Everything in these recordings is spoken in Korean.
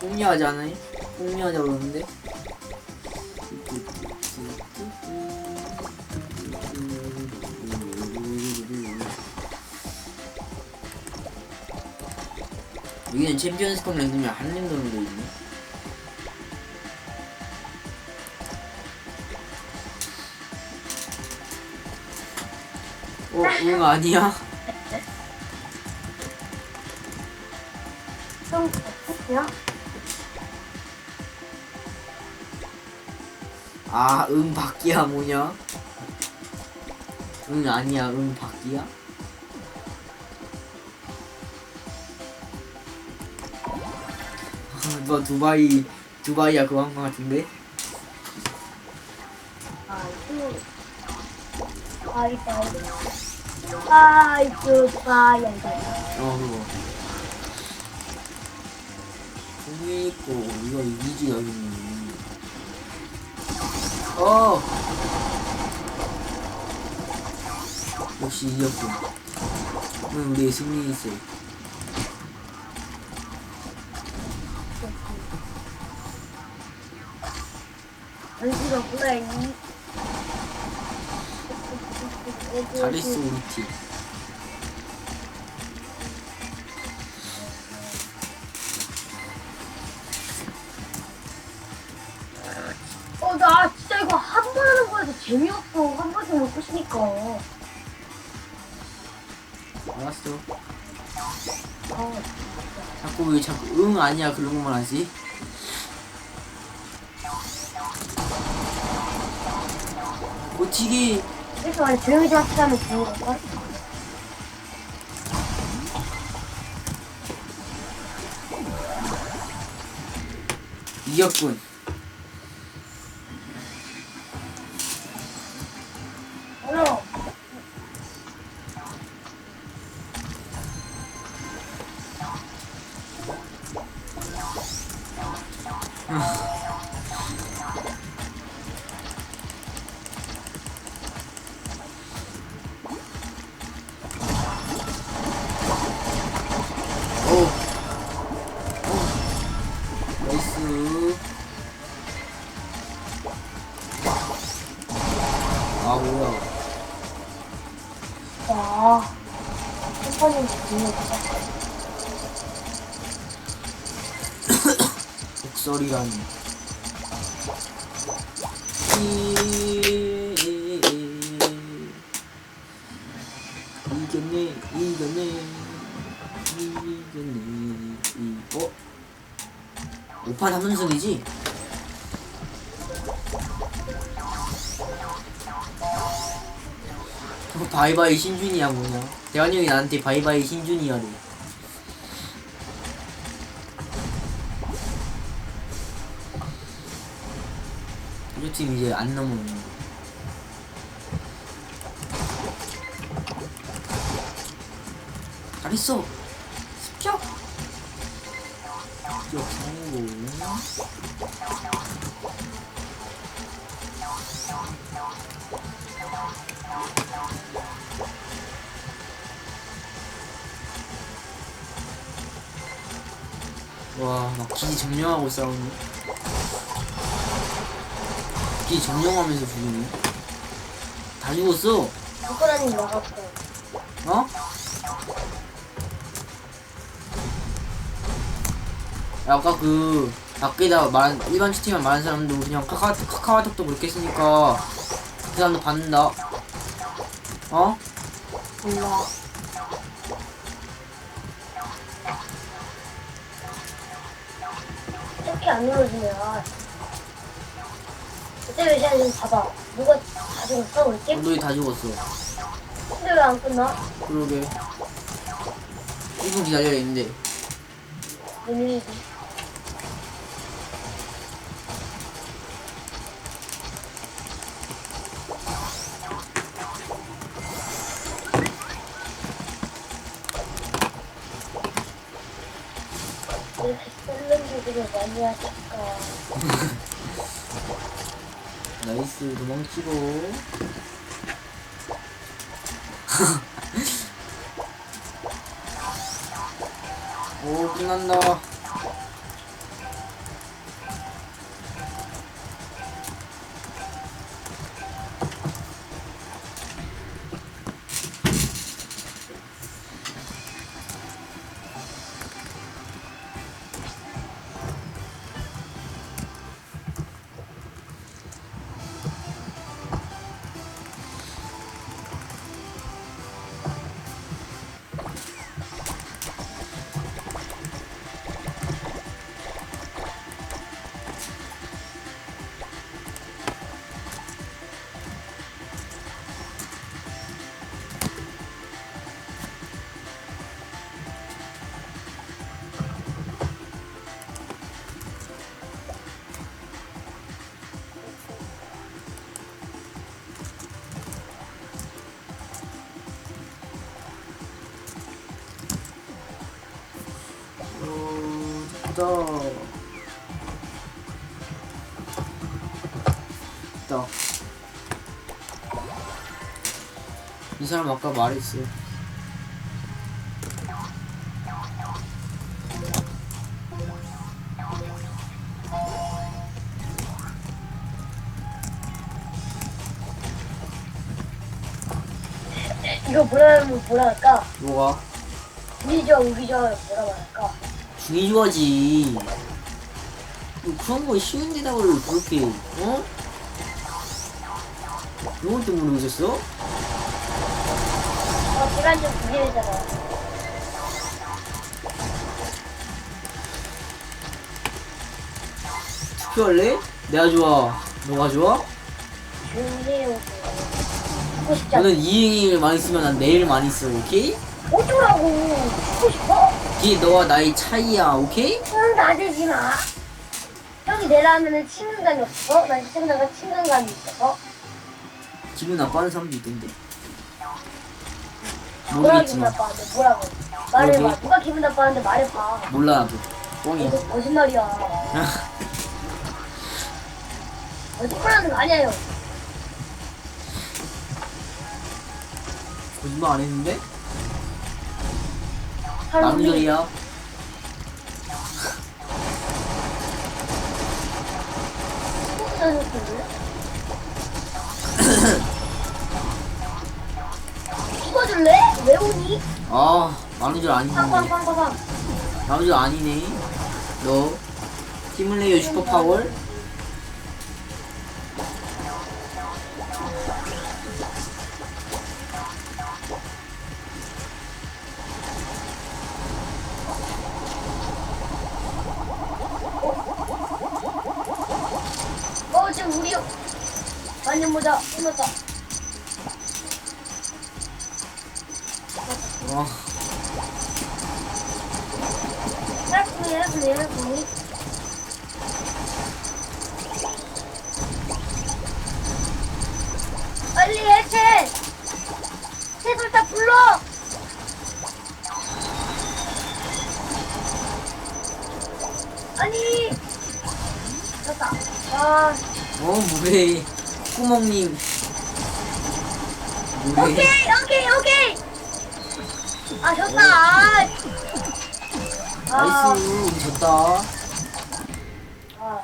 공유하지 않아요? 공유하자 그러는데 여기는 챔피언스컵 랜드면 한 랜덤으로 있네 어? 응 아니야? 응 바뀌야 뭐냐? 응 아니야, 응 바뀌야? 아, 너 두바이 두바이야 그거 한 거 같은데? 아이고. 아이고, 아이고. 아이고, 아이고. 어 그거. 거기 있고 이거 이기지 여기. 어. 역시 이겼군. 오늘 우리의 승리 있어. 안지가 뭐야, 이. 잘했어 우리 팀. 재미없어. 한 번씩 못 보시니까. 알았어. 어, 자꾸 왜 자꾸 응 아니야 그런 것만 하지? 고치기 그래서 만약 조용히 좀 합시다 하면 좋은 건가? 이겼군. 독설이라니. 이- 이겼네, 이겼네, 이겼네, 이, 어? 5판 한문승이지? 어, 바이바이 신준이야 뭐냐? 대환이 형이 나한테 바이바이 신준이야래. 팀 이제 안 넘어오는 거. 잘했어. 습격. 습격 성공. 와, 막 기지 점령하고 싸우 네. 기지 점령하면서 죽이네. 다 죽었어. 누구라니 나갔고. 어? 야, 아까 그 밖에다 말한 일반 채팅만 말한 사람도 그냥 카카, 카카오톡도 그렇게 했으니까 그 사람도 받는다. 어? 몰라. 이렇게 안 눌러주면 그때 왜 시간이 좀 봐봐 누가 다 죽었어 우리 팀? 너희 다 죽었어. 근데 왜 안 끝나? 그러게. 1분 기다려야 했는데. 의미지 이렇게 셀럽들을 많이 하니까 나이스 도망치고. 오 끝난다. 가자. 있다. 이 사람 아까 말했어. 이거 뭐라 하면 뭐라 할까? 뭐가? 우기저 우기저 뭐라 말할까? 중이 좋아지. 뭐 그런 거 쉬운 대답을 그렇게, 어? 이런 것도 모르겠어? 어, 시간 좀 구리잖아. 투표할래? 내가 좋아. 너가 좋아? 조용해요. 하고 싶지 않아. 너는 이행을 많이 쓰면 난 내일 많이 써, 오케이? 어쩌라고. 하고 싶어? 그게 너와 나의 차이야, 오케이? 응, 나대지 마. 형이 내라면은 친근감이 없어. 난 시청자가 친근감이 있어서. 기분 나빠하는 사람도 있던데. 뭐라 기분 모르겠지만. 나빠하는데 뭐라고. 말해봐. 뭐지? 누가 기분 나빠하는데 말해봐. 몰라, 나도. 뻥이야. 이거 거짓말이야. 거짓말하는 거 아니야, 형. 거짓말 안 했는데? 망정이야. 사줬던데? 죽어줄래? 왜 오니? 아, 줄 아니네. 빵빵빵빵빵. 줄 아니네. 너, 히말레이어 슈퍼파워? 완전 모자 끝났다. 와, 헬프미, 헬프미, 헬프미. 빨리 해, 채! 채들 다 불러! 아니! 됐다. 아, 어, 뭐해. 구멍님. 오케이, 오케이, 오케이! 아, 졌다. 아, 아, 나이스, 우리 졌다. 아,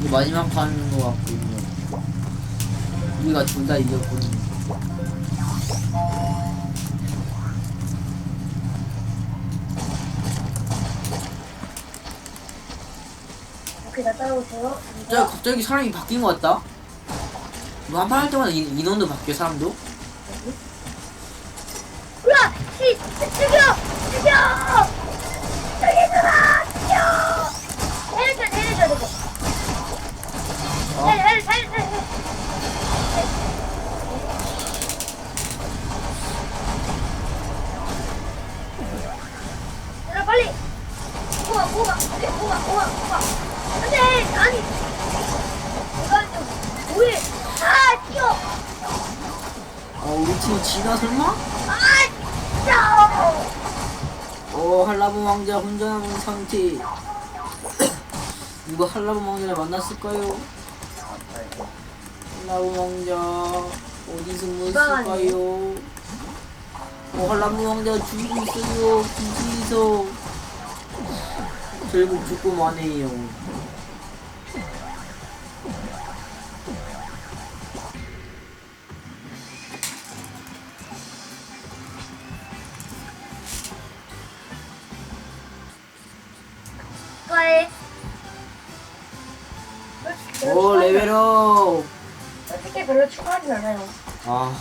이게 마지막 판인 것 같군요. 우리가 둘 다 이겼군요. 오케이, 나 따라오세요. 야, 갑자기 사람이 바뀐 것 같다? 뭐 한판 할 때마다 인, 인원도 바뀌어, 사람도? 우와! 씨! 죽여! 죽여! 우리 팀 지나 설마? 아! 어, 한라봉 왕자 혼자 남은 상태. 누가 한라봉 왕자를 만났을까요? 한라봉 왕자, 어디 숨었을까요? 어, 한라봉 왕자 죽이고 있어요. 기지에서. 결국 죽고 마네요. 오, 레벨업! 솔직히 별로 축하하진 않아요. 아.